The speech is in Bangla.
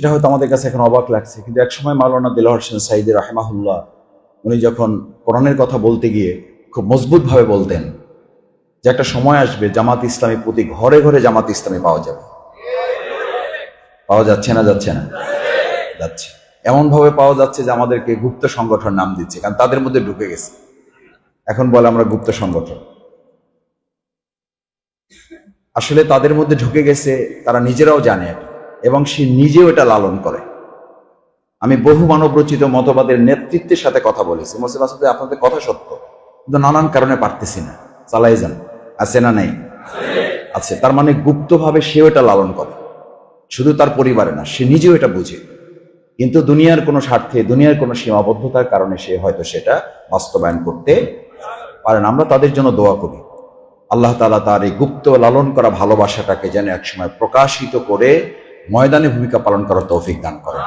এটা হয়তো আমাদের কাছে এখন অবাক লাগছে, কিন্তু একসময় মাওলানা দিলহর হোসেন সাইদি রাহেমাহুল্লাহ, উনি যখন কোরআনের কথা বলতে গিয়ে খুব মজবুতভাবে বলতেন যে একটা সময় আসবে জামাত ইসলামী প্রতি ঘরে ঘরে জামাত ইসলামী পাওয়া যাবে। পাওয়া যাচ্ছে না যাচ্ছে না? যাচ্ছে। এমন ভাবে পাওয়া যাচ্ছে যে আমাদেরকে গুপ্ত সংগঠন নাম দিচ্ছে, কারণ তাদের মধ্যে ঢুকে গেছে। এখন বলে আমরা গুপ্ত সংগঠন। আসলে তাদের মধ্যে ঢুকে গেছে, তারা নিজেরাও জানে এটা। এবং সে নিজেও এটা লালন করে। আমি বহু মানব রচিত মতবাদের নেতৃত্বের সাথে কথা বলেছি। মোসে মাসুদ ভাই, আপনাদের কথা সত্য কিন্তু নানান কারণে পারতেছি না। চালাই যান। আছে না নেই? আছে। তার মানে গুপ্তভাবে সেও এটা লালন করে। শুধু তার পরিবারে না সে নিজেও এটা বুঝে। কিন্তু দুনিয়ার কোনো স্বার্থে দুনিয়ার কোনো সীমাবদ্ধতার কারণে সে হয়তো সেটা বাস্তবায়ন করতে পারেন আমরা তাদের জন্য দোয়া করি। আল্লাহ তালা তার এই গুপ্ত লালন করা ভালোবাসাটাকে যেন একসময় প্রকাশিত করে ময়দানে ভূমিকা পালন করার তৌফিক দান করেন।